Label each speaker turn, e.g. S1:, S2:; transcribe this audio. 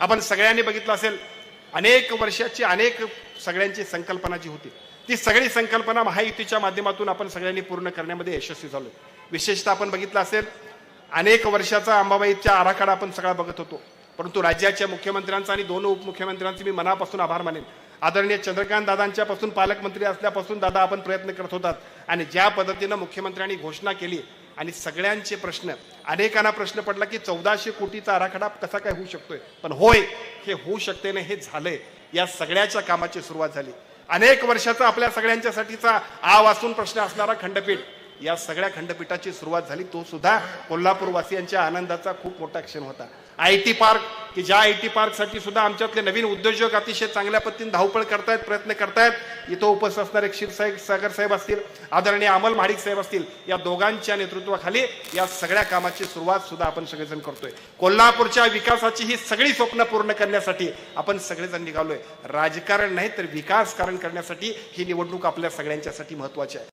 S1: आपण सगळ्यांनी बघितलं असेल अनेक वर्षाची अनेक सगळ्यांची संकल्पना जी होती ती सगळी संकल्पना महायुतीच्या माध्यमातून आपण सगळ्यांनी पूर्ण करण्यामध्ये यशस्वी झालो. विशेषतः आपण बघितलं असेल अनेक वर्षाचा अंबाबाईचा आराखडा आपण सगळा बघत होतो. परंतु राज्याच्या मुख्यमंत्र्यांचा आणि दोन उपमुख्यमंत्र्यांचे मी मनापासून आभार मानेन. आदरणीय चंद्रकांत दादांच्या पासून पालकमंत्री असल्यापासून दादा आपण प्रयत्न करत होतात. आणि ज्या पद्धतीनं मुख्यमंत्र्यांनी घोषणा केली आणि सगळ्यांचे प्रश्न अनेकांना प्रश्न पडला की चौदाशे कोटीचा आराखडा कसा काय होऊ शकतोय? पण होय हे होऊ शकते ना हे झालंय. या सगळ्याच्या कामाची सुरुवात झाली. अनेक वर्षाचा आपल्या सगळ्यांच्यासाठीचा आ वाचून प्रश्न असणारा खंडपीठ. या सगळ्या खंडपीठाची सुरुवात झाली तो सुद्धा कोल्हापूरवासियांच्या आनंदाचा खूप मोठा क्षण होता. आय टी पार्क की ज्या आय टी पार्कसाठी सुद्धा आमच्यातले नवीन उद्योजक अतिशय चांगल्या पद्धतीने धावपळ करतायत प्रयत्न करतायत. इथं उपस्थित असणारे क्षीरसाहेब सागर साहेब असतील आदरणीय अमल महाडिक साहेब असतील या दोघांच्या नेतृत्वाखाली या सगळ्या कामाची सुरुवात सुद्धा आपण सगळेजण करतोय. कोल्हापूरच्या विकासाची ही सगळी स्वप्न पूर्ण करण्यासाठी आपण सगळेजण निघालोय. राजकारण नाही तर विकास कारण करण्यासाठी ही निवडणूक आपल्या सगळ्यांच्यासाठी महत्वाची आहे.